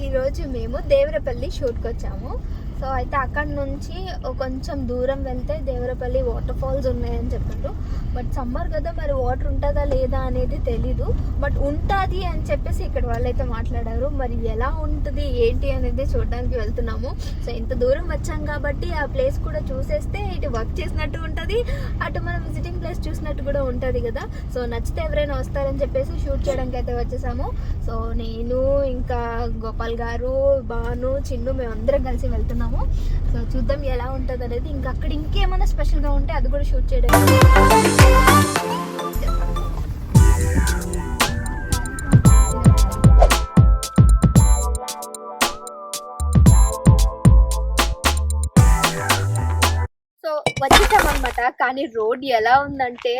ఈరోజు మేము దేవరపల్లి షూట్కి వచ్చాము సో అయితే అక్కడ నుంచి కొంచెం దూరం వెళ్తే దేవరపల్లి వాటర్ ఫాల్స్ ఉన్నాయని చెప్పారు బట్ సమ్మర్ కదా మరి వాటర్ ఉంటుందా లేదా అనేది తెలీదు. బట్ ఉంటుంది అని చెప్పేసి ఇక్కడ వాళ్ళైతే మాట్లాడారు. మరి ఎలా ఉంటుంది ఏంటి అనేది చూడడానికి వెళ్తున్నాము. సో ఇంత దూరం వచ్చాం కాబట్టి ఆ ప్లేస్ కూడా చూసేస్తే ఇటు వర్క్ చేసినట్టు ఉంటుంది అటు మనం విజిటింగ్ ప్లేస్ చూసినట్టు కూడా ఉంటుంది కదా. సో నచ్చితే ఎవరైనా వస్తారని చెప్పేసి షూట్ చేయడానికి అయితే వచ్చేసాము. సో నేను ఇంకా గోపాల్ గారు బాను చిన్ను మేము అందరం కలిసి వెళ్తున్నాము. సో చూద్దాం ఎలా ఉంటుంది అనేది. ఇంకా అక్కడ ఇంకేమైనా స్పెషల్గా ఉంటే అది కూడా షూట్ చేయడం. సో వచ్చేసామన్నమాట. కానీ రోడ్ ఎలా ఉందంటే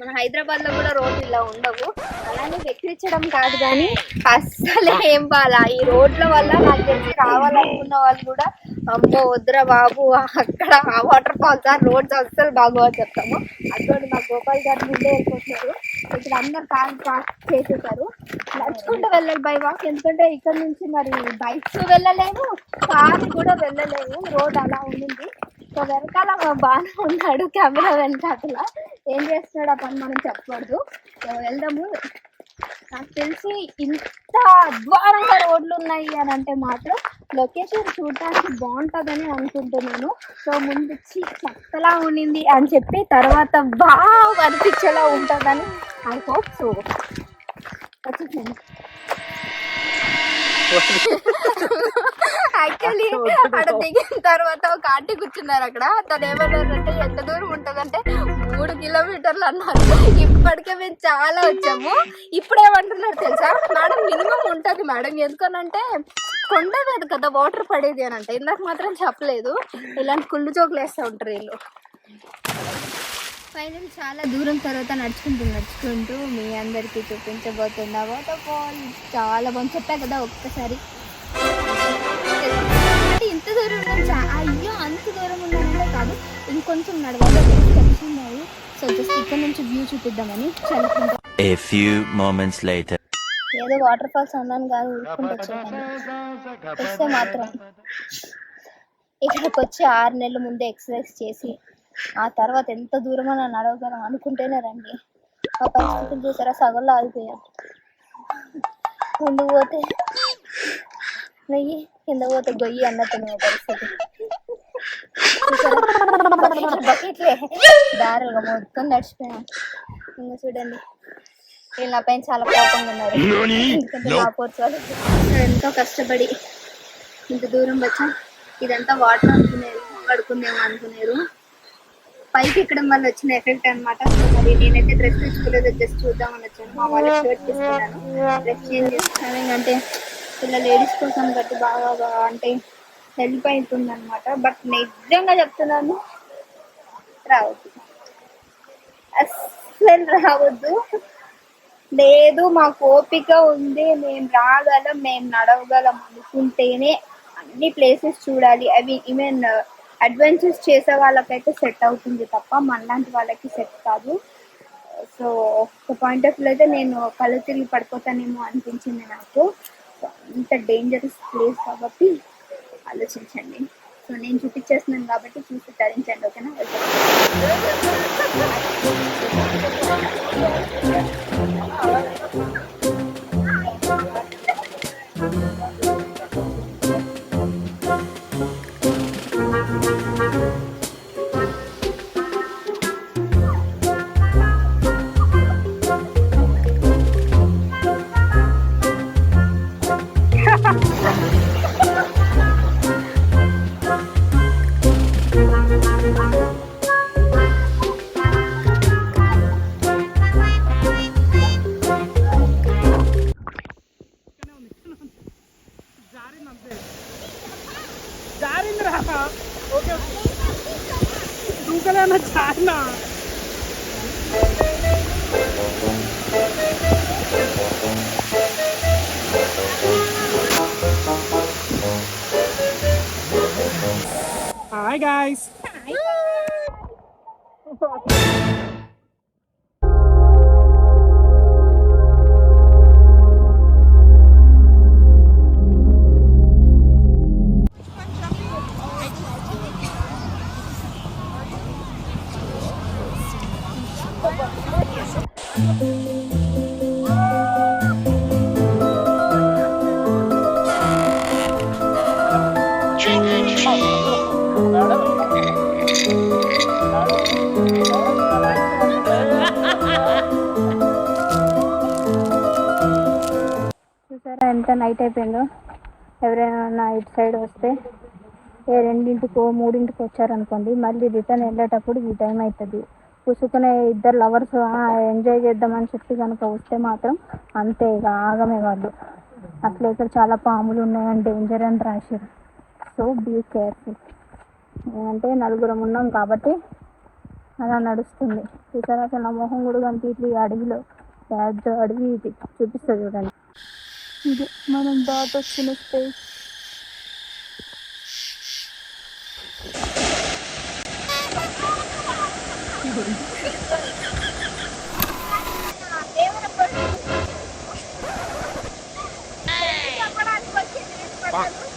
మన హైదరాబాద్లో కూడా రోడ్ ఇలా ఉండవు. అలానే వెక్కిరించడం కాదు కానీ అస్సలే ఏం బాలా. ఈ రోడ్ల వల్ల నాకు తెలిసి రావాలనుకున్న వాళ్ళు కూడా అమ్మో వద్దురా బాబు అక్కడ ఆ వాటర్ ఫాల్స్ ఆ రోడ్స్ అస్సలు బాగోవని చెప్తాము. అటువంటి మా గోపాల్ గారు ముందే వెళ్ళిపోతున్నారు. ఇక్కడ అందరు కార్ పార్క్ చేసేసారు. నడుచుకుంటూ వెళ్ళాలి బై వాక్. ఎందుకంటే ఇక్కడ నుంచి మరి బైక్స్ వెళ్ళలేము కార్ కూడా వెళ్ళలేము. రోడ్ అలా ఉండింది. సో వెనకాల మా బాగా ఉన్నాడు కెమెరా వెనకాల ఏం చేస్తున్నాడు ఆ పని మనం చెప్పకూడదు. సో వెళ్దాము. నాకు తెలిసి ఇంత అద్వారంగా రోడ్లు ఉన్నాయి అని అంటే మాత్రం లొకేషన్ చూడటానికి బాగుంటుందని అనుకుంటున్నాను. సో ముందు చెత్తలా ఉండింది అని చెప్పి తర్వాత బాగా అనిపించేలా ఉంటుందని ఐ హోప్ సో వచ్చేసాను యాక్చువల్లీ అక్కడ దిగిన తర్వాత ఒక ఆంటీ కూర్చున్నారు అక్కడ. తను ఏమన్నారంటే ఎంత దూరం ఉంటుందంటే మూడు కిలోమీటర్లు అన్నారు. ఇప్పటికే మేము చాలా వచ్చాము. ఇప్పుడు ఏమంటున్నారు తెలుసా? మేడం మినిమం ఉంటుంది మేడం. ఎందుకనంటే కొండ మీద కదా వాటర్ పడేది అని అంటే. ఇందాక మాత్రం చెప్పలేదు. ఇలాంటి కుళ్ళు జోకులు వేస్తూ ఉంటారు వీళ్ళు. ఫైనల్ చాలా దూరం తర్వాత నడుచుకుంటూ నడుచుకుంటూ మీ అందరికీ చూపించబోతున్నా వాటర్ ఫాల్ చాలా బాగుంది. చెప్పా కదా ఒక్కసారి. ఇంత దూరం నుంచి అయ్యో అంత దూరం ఉన్నానంటే కాదు. ఇంకొంచెం నడవాలి. సో జస్ట్ ఇక్కడ నుంచి వ్యూ చూపిద్దామని చదువుకుంటాం A few moments later. ఏదో వాటర్ ఫాల్స్ అన్నాను కానీ ఊరుకుంటూ వస్తే మాత్రం ఇక్కడికి వచ్చి ఆరు నెలల ముందే ఎక్సర్సైజ్ చేసి ఆ తర్వాత ఎంత దూరమో నన్ను నడవగలం అనుకుంటేనే రండి. ఆ పరిస్థితులు చూసారా? సగంలో ఆగిపోయాను. ముందు పోతే నెయ్యి కింద పోతే గొయ్యి అన్నట్టు పరిస్థితి. బకెట్లే. దారులుగా మొత్తం నడిచిపోయాను. ఇంకా చూడండి. వీళ్ళు నా పైన చాలా కోపంగా ఉన్నారు. వాళ్ళు ఎంతో కష్టపడి ఇంత దూరం వచ్చాం. ఇదంతా వాటర్ అనుకునేరు కడుకుందేమో అనుకునేరు. పైకి ఎక్కడం వల్ల వచ్చిన ఎఫెక్ట్ అనమాట మరి నేనైతే డ్రెస్ తెచ్చుకోలేదు జస్ట్ చూద్దామని వచ్చాను. మా వాళ్ళ షర్ట్ తీసుకున్నాను. డ్రెస్ చేంజ్ చేసుకున్నాను అంటే ఇలా లేడీస్ కోసం గట్టి బాగా బాగా అంటే హెల్ప్ అవుతుంది అనమాట బట్ నిజంగా చెప్తున్నాను రావద్దు. అస్సలు రావద్దు. లేదు మాకు ఓపిక ఉంది మేము రాగలం మేము నడవగలం అనుకుంటేనే అన్ని ప్లేసెస్ చూడాలి. అవి ఈవెన్ అడ్వెంచర్స్ చేసే వాళ్ళకైతే సెట్ అవుతుంది తప్ప మనలాంటి వాళ్ళకి సెట్ కాదు. సో ఒక పాయింట్ ఆఫ్ వ్యూ అయితే నేను కళ్ళు తిరిగి పడిపోతానేమో అనిపించింది నాకు. ఇంత డేంజరస్ ప్లేస్ కాబట్టి ఆలోచించండి. సో నేను చూపించేస్తున్నాను కాబట్టి చూసి తరించండి ఓకేనా? జారిందిరా ఓకే. దూకలేనా? జారినా? హాయ్ గాయ్స్ ఎంత నైట్ అయిపోయిందో? ఎవరైనా ఇటు సైడ్ వస్తే ఏ రెండింటికో మూడింటికి వచ్చారనుకోండి మళ్ళీ రిటర్న్ వెళ్ళేటప్పుడు ఈ టైం అవుతుంది కూసుకునే ఇద్దరు లవర్స్ ఎంజాయ్ చేద్దామని చెప్పి కనుక వస్తే మాత్రం అంతే ఇక ఆగమే వాళ్ళు. అసలు ఇక్కడ చాలా పాములు ఉన్నాయని డేంజర్ అని రాశారు సో బీ కేర్ఫుల్ అంటే నలుగురం ఉన్నాం కాబట్టి అలా నడుస్తుంది. ఇక్కడ అసలు నా మొహం కూడా కనిపించలేదు అడవిలో. పెద్ద అడవి ఇది. చూపిస్తుంది చూడండి. ఇది మనం దాటొచ్చిన స్పేస్ చెప్పడానికి